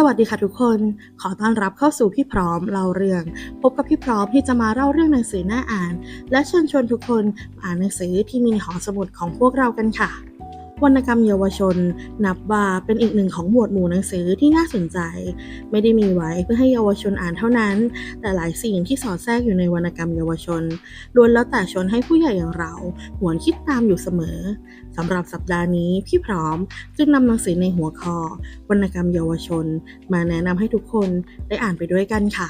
สวัสดีค่ะทุกคน ขอต้อนรับเข้าสู่พี่พร้อมเล่าเรื่อง พบกับพี่พร้อมที่จะมาเล่าเรื่องหนังสือน่าอ่าน และเชิญชวนทุกคนมาอ่านหนังสือที่มีหอสมุดของพวกเรากันค่ะ วรรณกรรมเยาวชน นับว่าเป็นอีกหนึ่งของหมวดหมู่หนังสือที่น่าสนใจ ไม่ได้มีไว้เพื่อให้เยาวชนอ่านเท่านั้น แต่หลายสิ่งที่สอดแทรกอยู่ในวรรณกรรมเยาวชนล้วนแล้วแต่ชวนให้ผู้ใหญ่อย่างเราหวนคิดตามอยู่เสมอสำหรับสัปดาห์นี้พี่พร้อมจึงนำหนังสือในหัวข้อ วรรณกรรมเยาวชน มาแนะนำให้ทุกคนได้อ่านไปด้วยกันค่ะ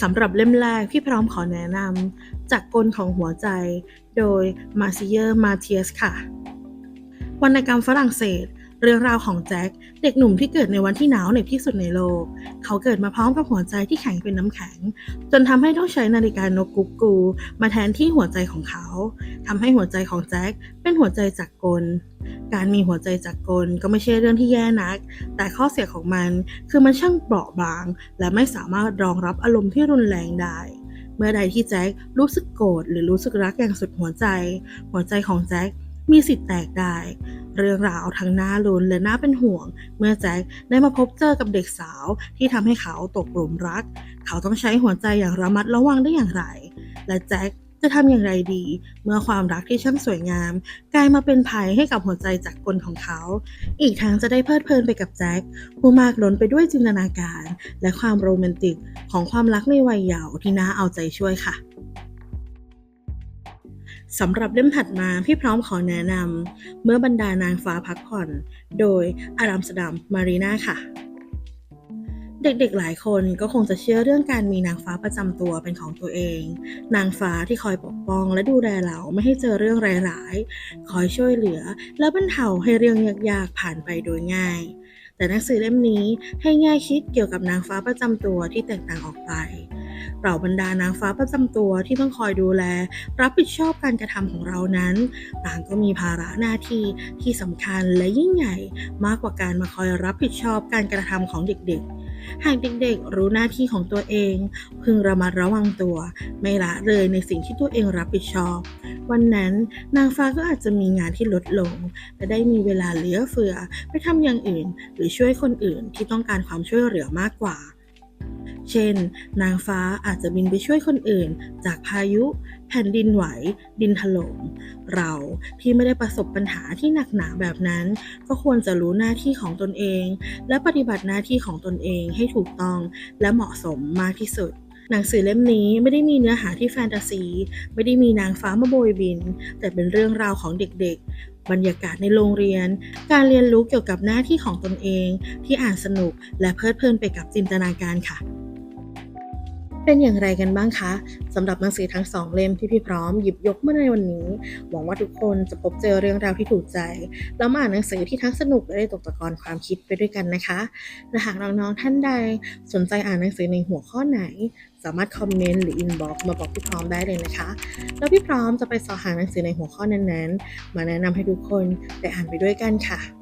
สำหรับเล่มแรกพี่พร้อมขอแนะนำจากกลของหัวใจ โดยมาซิเยอร์มาเทียสค่ะ วรรณกรรมฝรั่งเศส เรื่องราวของแจ็คเด็กหนุ่มที่เกิดในวันที่หนาวเหน็บที่สุดในโลก เขาเกิดมาพร้อมกับหัวใจที่แข็งเป็นน้ำแข็ง จนทำให้ต้องใช้นาฬิกานกกุ๊กกู มาแทนที่หัวใจของเขาทำให้หัวใจของแจ็คเป็นหัวใจจากกลการมีหัวใจจากกลก็ไม่ใช่เรื่องที่แย่นัก แต่ข้อเสียของมันคือมันช่างเปราะบาง และไม่สามารถรองรับอารมณ์ที่รุนแรงได้ เมื่อใดที่แจ็ครู้สึกโกรธหรือรู้สึกรักอย่างสุดหัวใจ หัวใจของแจ็คมีสิทธิ์แตกได้ เรื่องราวทั้งน่าลุ้นและน่าเป็นห่วง เมื่อแจ็คได้มาพบเจอกับเด็กสาวที่ทำให้เขาตกหลุมรัก เขาต้องใช้หัวใจอย่างระมัดระวังได้อย่างไร และแจ็ค จะทำอย่างไรดี เมื่อความรักที่ช่างสวยงาม กลายมาเป็นภัยให้กับหัวใจจากกลของเขา อีกทั้งจะได้เพลิดเพลินไปกับแจ็คผู้มากล้นไปด้วยจินตนาการ และความโรแมนติกของความรักในวัยเยาว์ที่น่าเอาใจช่วยค่ะสำหรับเล่มถัดมาพี่พร้อมขอแนะนำเมื่อบรรดานางฟ้าพักผ่อน โดยอารามสดัมมารีนาค่ะ เด็กๆ หลายคนก็คงจะเชื่อเรื่องการมีนางฟ้าประจำตัวเป็นของตัวเอง นางฟ้าที่คอยปกป้องและดูแลเราไม่ให้เจอเรื่องร้ายๆ คอยช่วยเหลือ และบรรเทาให้เรื่องยากๆ ผ่านไปโดยง่าย แต่หนังสือเล่มนี้ให้แง่คิดเกี่ยวกับนางฟ้าประจำตัวที่แตกต่างออกไปเราบรรดานางฟ้าประจำตัวที่ต้องคอยดูแล รับผิดชอบการกระทำของเรานั้น ต่างก็มีภาระหน้าที่ที่สำคัญและยิ่งใหญ่มากกว่าการมาคอยรับผิดชอบการกระทำของเด็กๆ หากเด็กๆรู้หน้าที่ของตัวเอง พึงระมัดระวังตัว ไม่ละเลยในสิ่งที่ตัวเองรับผิดชอบ วันนั้นนางฟ้าก็อาจจะมีงานที่ลดลง และได้มีเวลาเหลือเฟือ ไปทำอย่างอื่น หรือช่วยคนอื่นที่ต้องการความช่วยเหลือมากกว่า เช่น นางฟ้าอาจจะบินไปช่วยคนอื่น จากพายุ แผ่นดินไหว ดินถล่ม เราที่ไม่ได้ประสบปัญหาที่หนักหนาแบบนั้น ก็ควรจะรู้หน้าที่ของตนเอง และปฏิบัติหน้าที่ของตนเองให้ถูกต้องและเหมาะสมมากที่สุดหนังสือเล่มนี้ไม่ได้มีเนื้อหาที่แฟนตาซี ไม่ได้มีนางฟ้ามาโบยบิน แต่เป็นเรื่องราวของเด็กๆ บรรยากาศในโรงเรียน การเรียนรู้เกี่ยวกับหน้าที่ของตนเอง ที่อ่านสนุกและเพลิดเพลินไปกับจินตนาการค่ะ เป็นอย่างไรกันบ้างคะสำหรับหนังสือทั้งสองเล่มที่พี่พร้อมหยิบยกมาในวันนี้ หวังว่าทุกคนจะพบเจอเรื่องราวที่ถูกใจ แล้วมาอ่านหนังสือที่ทั้งสนุกและได้ตกตะกอนความคิดไปด้วยกันนะคะและหากน้องๆท่านใดสนใจอ่านหนังสือในหัวข้อไหน สามารถคอมเมนต์หรืออินบ็อกซ์มาบอกพี่พร้อมได้เลยนะคะ แล้วพี่พร้อมจะไปสอหาหนังสือในหัวข้อนั้นๆ มาแนะนำให้ทุกคนได้อ่านไปด้วยกันค่ะ